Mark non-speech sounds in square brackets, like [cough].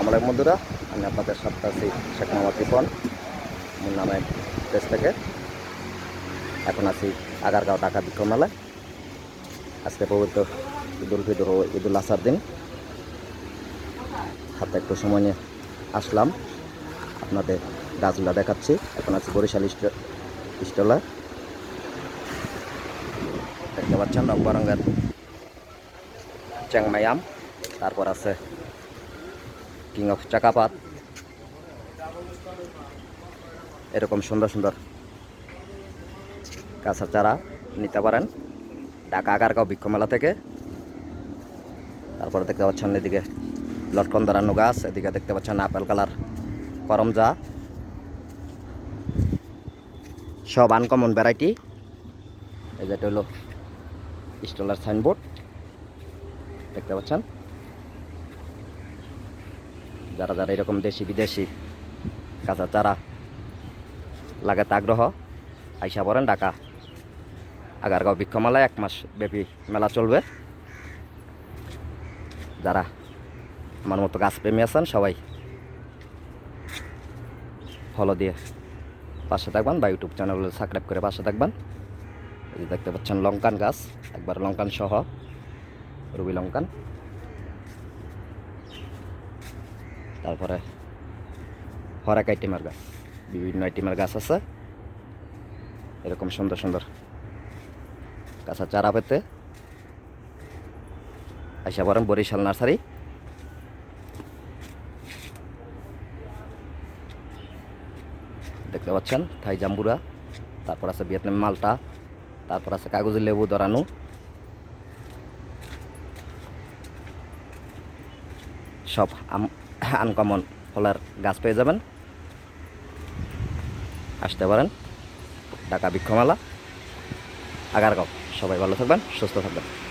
আসসালামু আলাইকুম বন্ধুরা আমি আপনাদের সাথে আছি শেখ মোহাম্মদ রিপন মোর নামে দেশ থেকে। এখন আছি আগারগাঁও টাকা বিক্রম মেলায় আজকে পবিত্র ঈদুল ফিতর ও ঈদুল আসার দিন। হাতে একটু সময় নিয়ে আসলাম। আপনাদের গাছগুলা দেখাচ্ছি। এখন আছি বরিশাল স্ট- স্টলে। দেখতে পাচ্ছেন রং বেরঙের চ্যাংমাই আম। তারপর আছে কিং অফ চাকাপাত। এরকম সুন্দর সুন্দর কাঁচা চারা নিতে পারেন। ঢাকা আগারগাঁও বৃক্ষ মেলা থেকে। তারপরে দেখতে পাচ্ছেন এদিকে লটকন দাঁড়ানো গাছ এদিকে দেখতে পাচ্ছেন আপেল কালার করমজা। সব আনকমন ভ্যারাইটি এই যেটা হলো স্টলার সাইনবোর্ড দেখতে পাচ্ছেন। যারা যারা এরকম দেশি বিদেশি কাঁচা চারা লাগাতে আগ্রহ, আইসা পড়েন ঢাকা। আগারগাঁও বৃক্ষমেলায় এক মাস ব্যাপী মেলা চলবে। যারা আমার মতো গাছপ্রেমী আছেন, সবাই ফলো দিয়ে পাশে থাকবেন বা ইউটিউব চ্যানেল সাবস্ক্রাইব করে পাশে থাকবেন। এই দেখতে পাচ্ছেন লঙ্কান গাছ, একবার লঙ্কান সহ, রুবি লঙ্কান। তারপরে হরেক আইটেমের গাছ, বিভিন্ন আইটেমের গাছ আছে। এরকম সুন্দর সুন্দর কাঁচা চারা পেতে আইসা পড়েন বরিশাল নার্সারি। দেখতে পাচ্ছেন, থাই জাম্বুরা, তারপর আছে ভিয়েতনাম মালটা, তারপর আছে কাগজি লেবু, দরানু। সব [laughs] আনকমন ফলার গাছ পেয়ে যাবেন। আসতে পারেন। ঢাকা বৃক্ষমালা। আগারগাঁও। সবাই ভালো থাকবেন, সুস্থ থাকবেন।